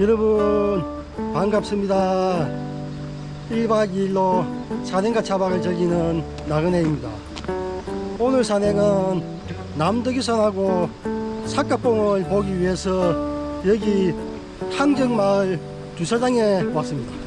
여러분 반갑습니다. 1박 2일로 산행과 차박을 즐기는 나그네입니다. 오늘 산행은 남덕이산하고 삭가봉을 보기 위해서 여기 항정마을 주차장에 왔습니다.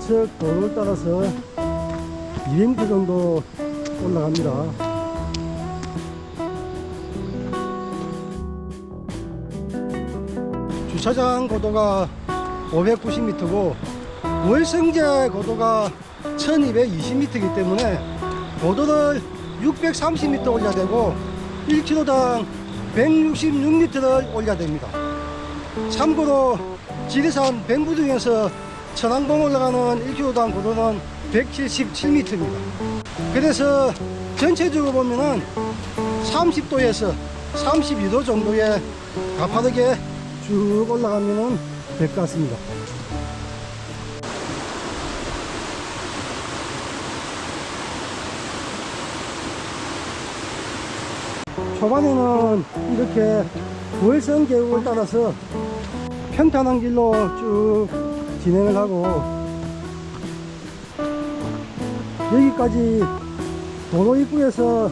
좌측 도로를 따라서 200m 정도 올라갑니다. 주차장 고도가 590m고 월성제 고도가 1220m이기 때문에 고도를 630m 올려야 되고 1km당 166m를 올려야 됩니다. 참고로 지리산 뱅부등에서 천왕봉 올라가는 1km당 고도는 177m입니다. 그래서 전체적으로 보면은 30도에서 32도 정도의 가파르게 쭉 올라가면은 될 것 같습니다. 초반에는 이렇게 월성 계곡을 따라서 평탄한 길로 쭉 진행을 하고 여기까지 도로 입구에서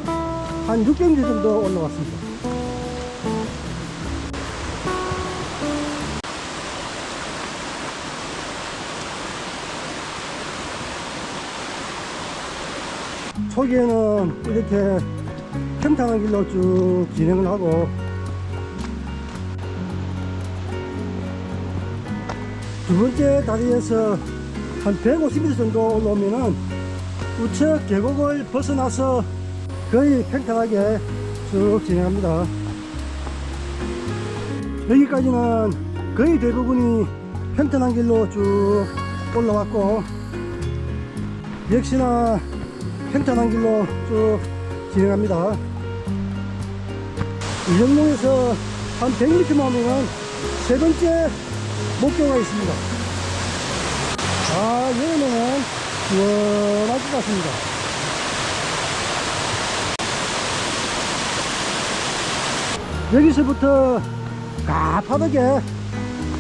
한 600m 정도 올라왔습니다. 초기에는 이렇게 평탄한 길로 쭉 진행을 하고 두 번째 다리에서 한 150m 정도 올라오면은 우측 계곡을 벗어나서 거의 평탄하게 쭉 진행합니다. 여기까지는 거의 대부분이 평탄한 길로 쭉 올라왔고 역시나 평탄한 길로 쭉 진행합니다. 이정로에서 한 100m만 오면은 세 번째 목표가 있습니다. 아, 여기는 시원할 것 같습니다. 여기서부터 가파르게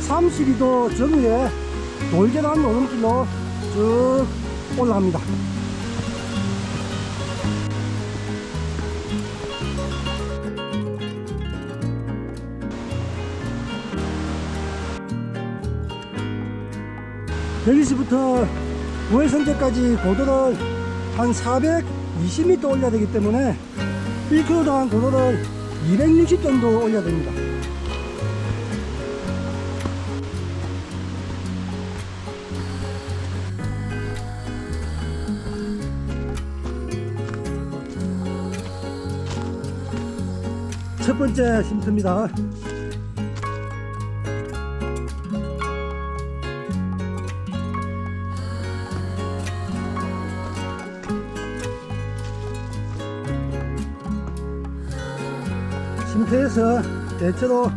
32도 정위에 돌계단 오름길로 쭉 올라갑니다. 여기서부터 우회선제까지 고도를 한 420m 올려야 되기 때문에 1km당 고도를 260 정도 올려야 됩니다. 첫 번째 쉼터입니다. 쉼터에서 대체로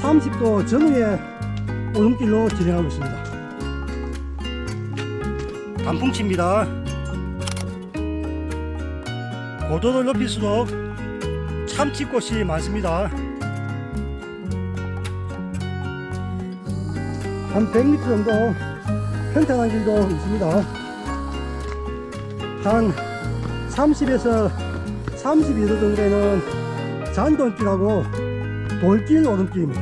30도 전후의 오름길로 진행하고 있습니다. 단풍치입니다. 고도를 높일수록 참치꽃이 많습니다. 한 100m 정도 평탄한 길도 있습니다. 한 30에서 32도 정도에는 잔돈길하고 돌길 오름길입니다.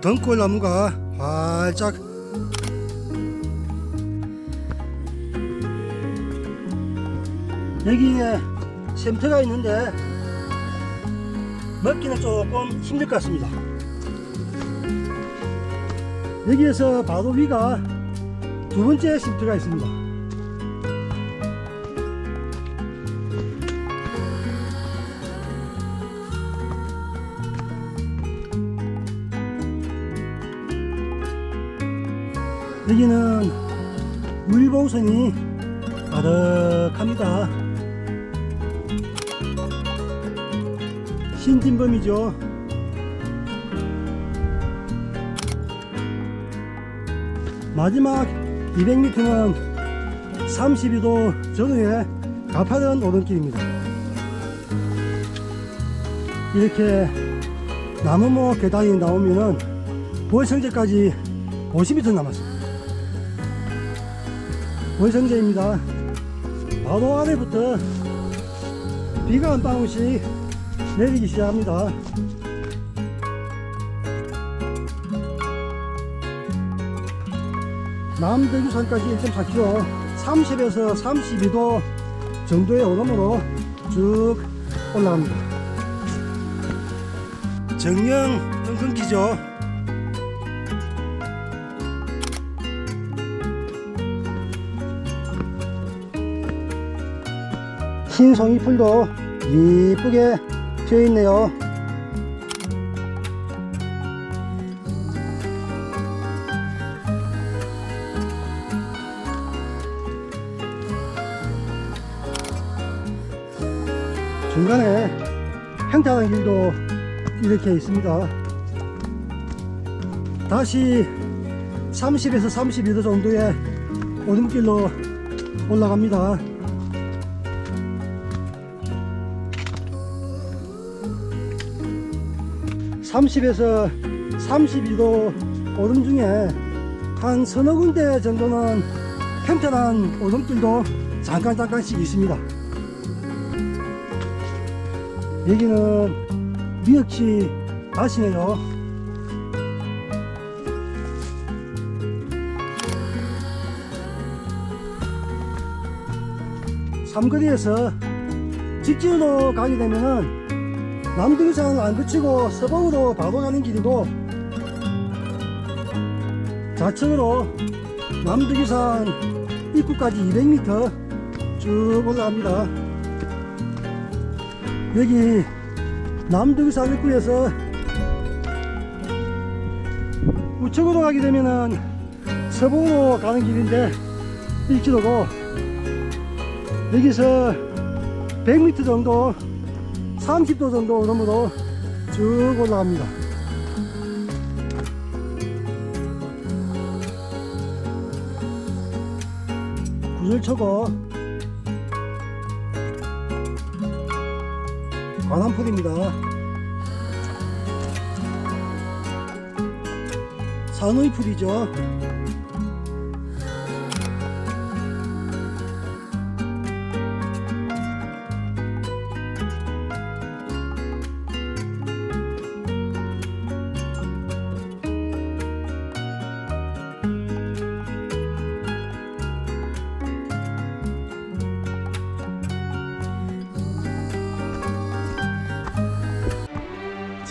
등골 나무가 활짝 여기에 샘터가 있는데 먹기는 조금 힘들 것 같습니다. 여기에서 바로 위가 두 번째 쉼터가 있습니다. 여기는 물봉선이 가득합니다. 신진범이죠. 마지막 200m는 32도 전후에 가파른 오른길입니다. 이렇게 나무모 계단이 나오면은 보성제까지 50m 남았습니다. 보성제입니다. 바로 아래부터 비가 한 방울씩 내리기 시작합니다. 남대주산까지 1.4km 30에서 32도 정도의 오름으로 쭉 올라갑니다. 정령 끙끙기죠. 흰 송이풀도 이쁘게 피어 있네요. 중간에 평탄한 길도 이렇게 있습니다. 다시 30에서 32도 정도의 오름길로 올라갑니다. (30에서 32도) 오름 중에 한 서너 군데 정도는 평탄한 오름길도 잠깐 잠깐씩 있습니다. 여기는 미역치 밭이네요. 삼거리에서 직진으로 가게 되면은 남등산을 안 거치고 서봉으로 바로 가는 길이고 좌측으로 남등산 입구까지 200m 쭉 올라갑니다. 여기 남등산 입구에서 우측으로 가게 되면은 서봉으로 가는 길인데 1km고 여기서 100m 정도 30도 정도 오름으로 쭉 올라갑니다. 구슬초고 관암풀입니다. 산의 풀이죠.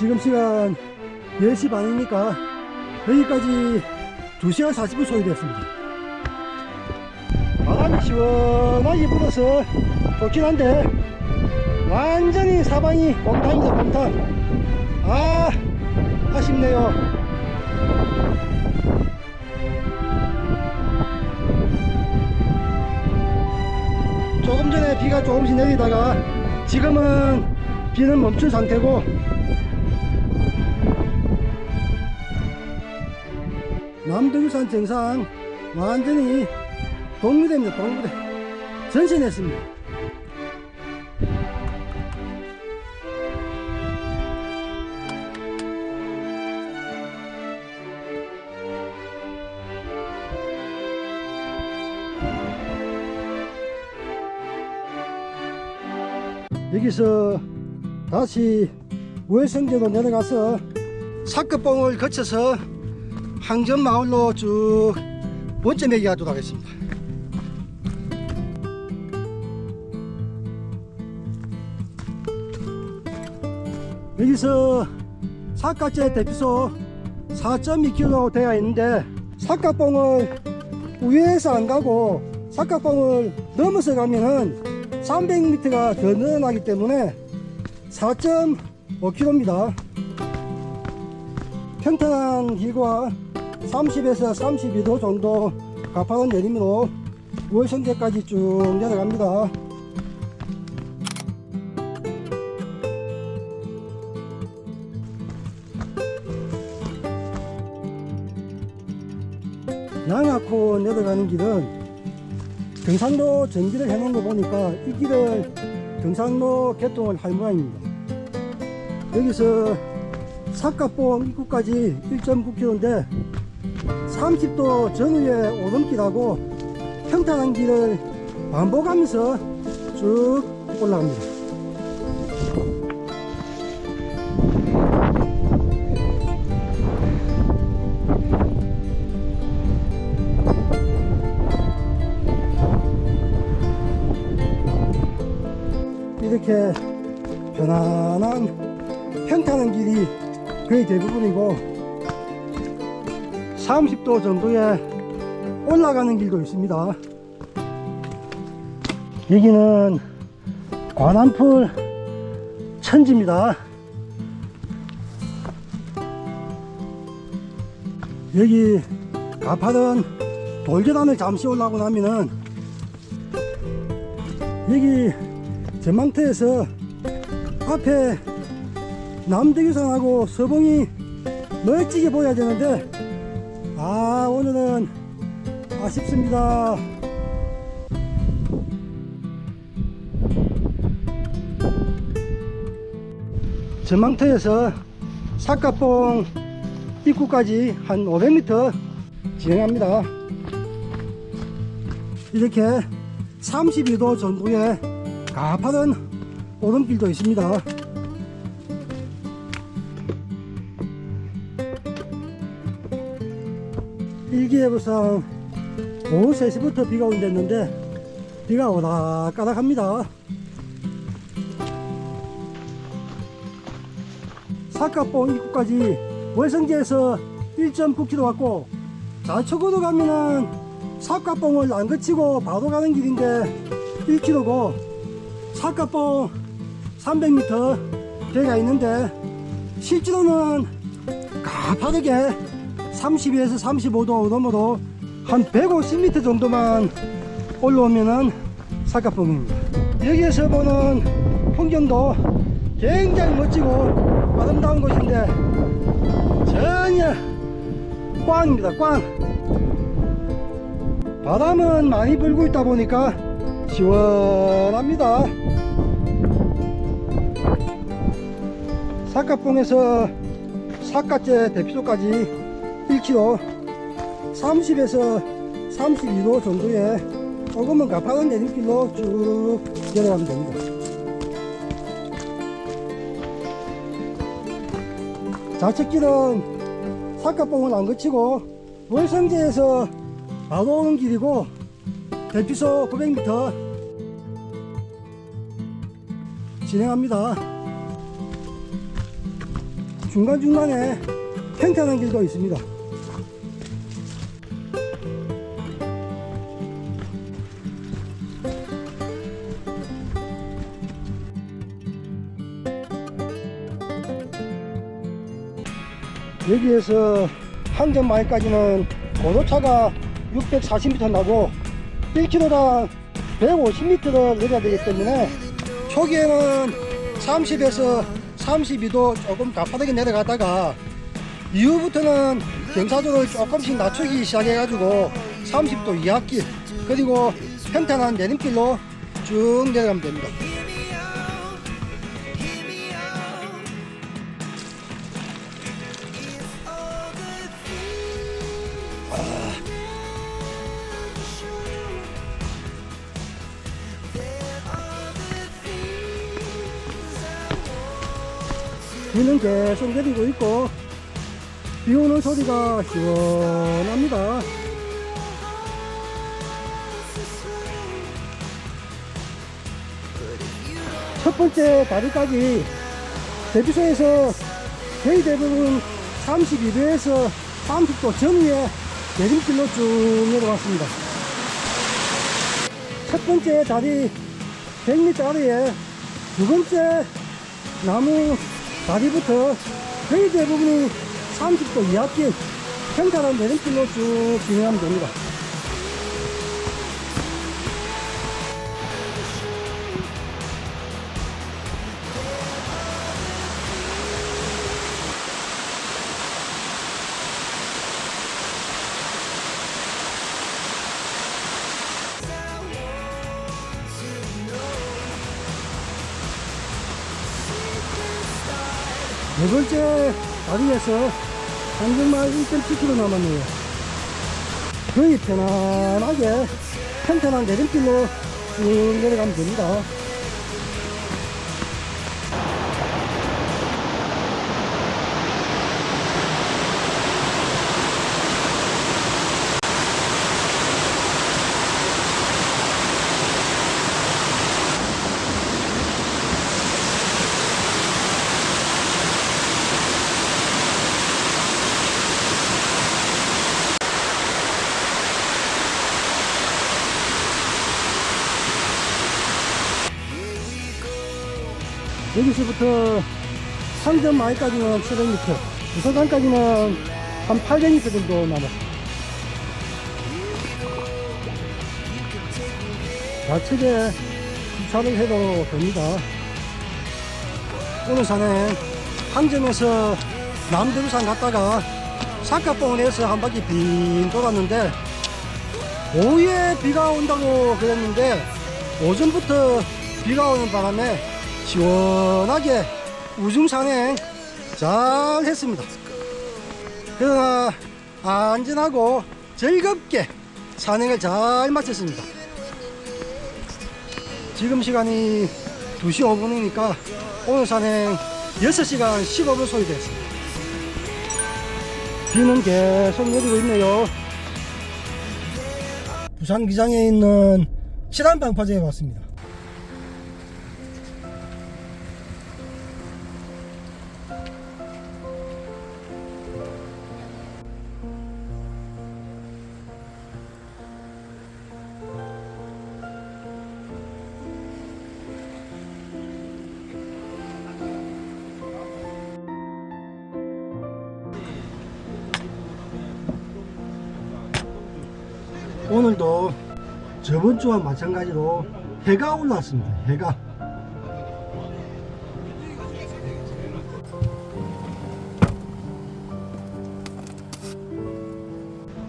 지금 시간 10시 반이니까 여기까지 2시간 40분 소요되었습니다. 바람이 시원하게 불어서 좋긴 한데 완전히 사방이 곰탕이죠 곰탕 아 아쉽네요 조금 전에 비가 조금씩 내리다가 지금은 비는 멈춘 상태고 남등산 정상 완전히 동무대입니다 동무대 전신했습니다. 여기서 다시 월성제로 내려가서 사급봉을 거쳐서 황전마을로 쭉 번째 매기 하도록 하겠습니다 여기서 사카째 대피소 4.2km 되어 있는데 사카봉을 위에서 안 가고 사카봉을 넘어서 가면은 300m가 더 늘어나기 때문에 4.5km입니다. 평탄한 길과 30에서 32도 정도 가파른 내림으로 월성대까지 쭉 내려갑니다. 양아코 내려가는 길은 등산로 정비를 해놓은 거 보니까 이 길을 등산로 개통을 할 모양입니다. 여기서 사카봉 입구까지 1.9km인데 30도 전후에 오름길하고 평탄한 길을 반복하면서 쭉 올라갑니다. 이렇게 편안한 평탄한 길이 거의 대부분이고 30도 정도에 올라가는 길도 있습니다. 여기는 관암풀 천지입니다. 여기 가파른 돌계단을 잠시 올라오고 나면은 여기 전망터에서 앞에 남대교산하고 서봉이 멀찍이 보여야 되는데 아 오늘은 아쉽습니다 전망터에서 사카봉 입구까지 한 500m 진행합니다 이렇게 32도 정도의 가파른 오름길도 있습니다. 일기예보상 오후 3시부터 비가 온댔는데 비가 오락가락합니다. 사카봉 입구까지 월성제에서 1.9km 왔고 좌측으로 가면은 사카봉을 안 거치고 바로 가는 길인데 1km고 사카봉 300m 대가 있는데 실제로는 가파르게 32에서 35도 오름으로 한 150m 정도만 올라오면은 사카봉입니다. 여기에서 보는 풍경도 굉장히 멋지고 아름다운 곳인데 전혀 꽝입니다. 꽝. 바람은 많이 불고 있다 보니까 시원합니다. 사카봉에서 사카제 대피소까지 1km 30에서 32도 정도의 조금은 가파른 내림길로 쭉 내려가면 됩니다. 좌측길은 사카봉을 안 거치고 월성제에서 바로 오는 길이고 대피소 900m 진행합니다. 중간중간에 평탄한 길도 있습니다. 여기에서 항전 마을까지는 고도차가 640m 나고 1km당 150m를 내려야 되기 때문에 초기에는 30에서 32도 조금 가파르게 내려가다가 이후부터는 경사도를 조금씩 낮추기 시작해가지고 30도 이하길 그리고 평탄한 내림길로 쭉 내려가면 됩니다. 계속 내리고 있고 비 오는 소리가 시원합니다. 첫 번째 다리까지 대피소에서 거의 대부분 32도에서 30도 전후에 내림길로 쭉 내려왔습니다. 첫 번째 다리 100m 아래에 두 번째 나무 다리부터 거의 대부분이 30도 이하길 평탄한 내림길로 쭉 진행하면 됩니다. 네 번째 다리에서 한정말 1.7km 남았네요. 거의 편안하게 평탄한 내림길로 쭉 내려가면 됩니다. 여기서부터 상점 마을까지는 700m, 부서관까지는 한 800m 정도 남았습니다. 좌측에 주차를 해도 됩니다. 오늘 산에 항점에서 남대부산 갔다가 사카봉을 해서 한 바퀴 빙 돌았는데 오후에 비가 온다고 그랬는데 오전부터 비가 오는 바람에 시원하게 우중산행 잘 했습니다. 그러나 안전하고 즐겁게 산행을 잘 마쳤습니다. 지금 시간이 2시 5분이니까 오늘 산행 6시간 15분 소요됐습니다. 비는 계속 내리고 있네요. 부산 기장에 있는 칠안방파제에 왔습니다. 오늘도 저번 주와 마찬가지로 해가 올라왔습니다. 해가.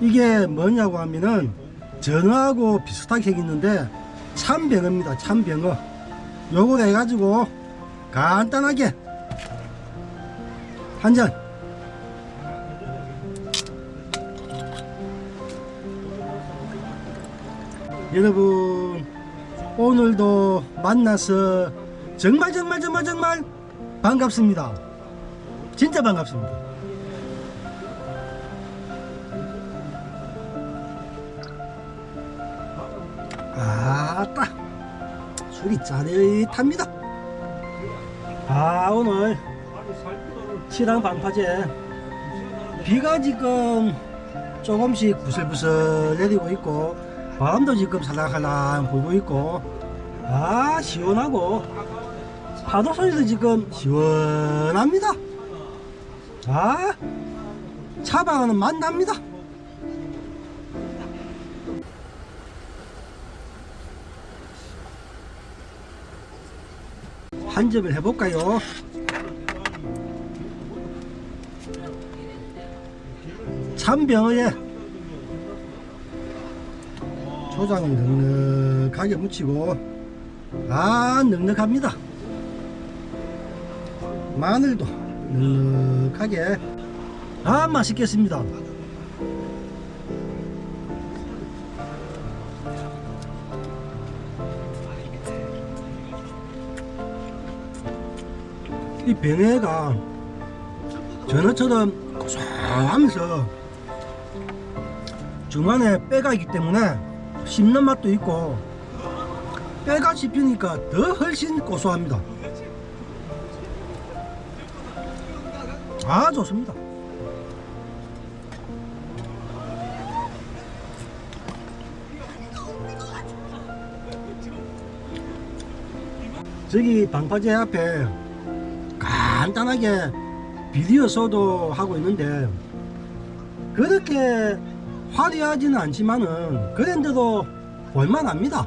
이게 뭐냐고 하면은 전어하고 비슷하게 생겼는데 참병어입니다. 참병어. 요걸 해가지고 간단하게 한 잔. 여러분 오늘도 만나서 정말 정말 정말 정말 반갑습니다. 진짜 반갑습니다. 아따 술이 짜릿합니다. 아 오늘 치랑 반파제 비가 지금 조금씩 부슬부슬 내리고 있고 바람도 지금 살랑살랑 불고 있고 아 시원하고. 파도 소리도 지금 시원합니다. 아 차방은 만납니다. 한 점을 해볼까요? 참병어에 초장을 넉넉하게 묻히고 아 넉넉합니다. 마늘도 넉넉하게. 아 맛있겠습니다. 이 병해가 전어처럼 고소하면서 중간에 빼가 있기 때문에 씹는 맛도 있고 빼가 씹히니까 더 훨씬 고소합니다. 아 좋습니다. 저기 방파제 앞에 간단하게 비디오 소도 하고 있는데 그렇게 화려하지는 않지만은 그런데도 볼만합니다.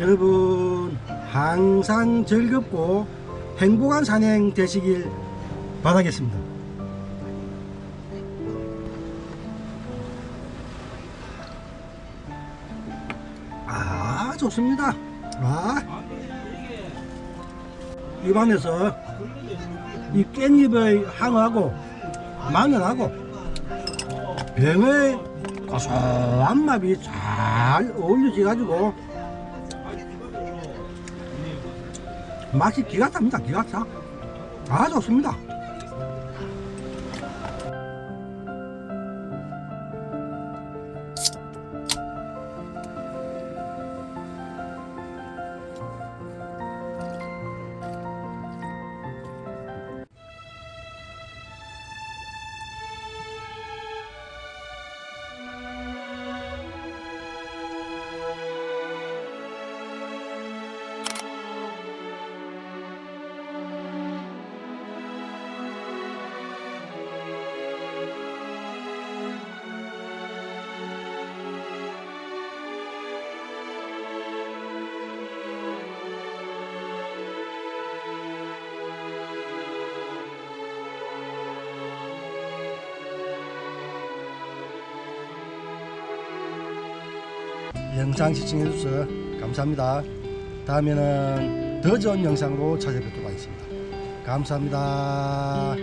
여러분 항상 즐겁고 행복한 산행 되시길 바라겠습니다. 아 좋습니다. 아 입안에서 이 깻잎의 향하고 마늘하고 병의 고소한 맛이 잘 어울려져 가지고 맛이 기가 찹니다 기가 차아 좋습니다 영상 시청해 주셔서 감사합니다. 다음에는 더 좋은 영상으로 찾아뵙도록 하겠습니다. 감사합니다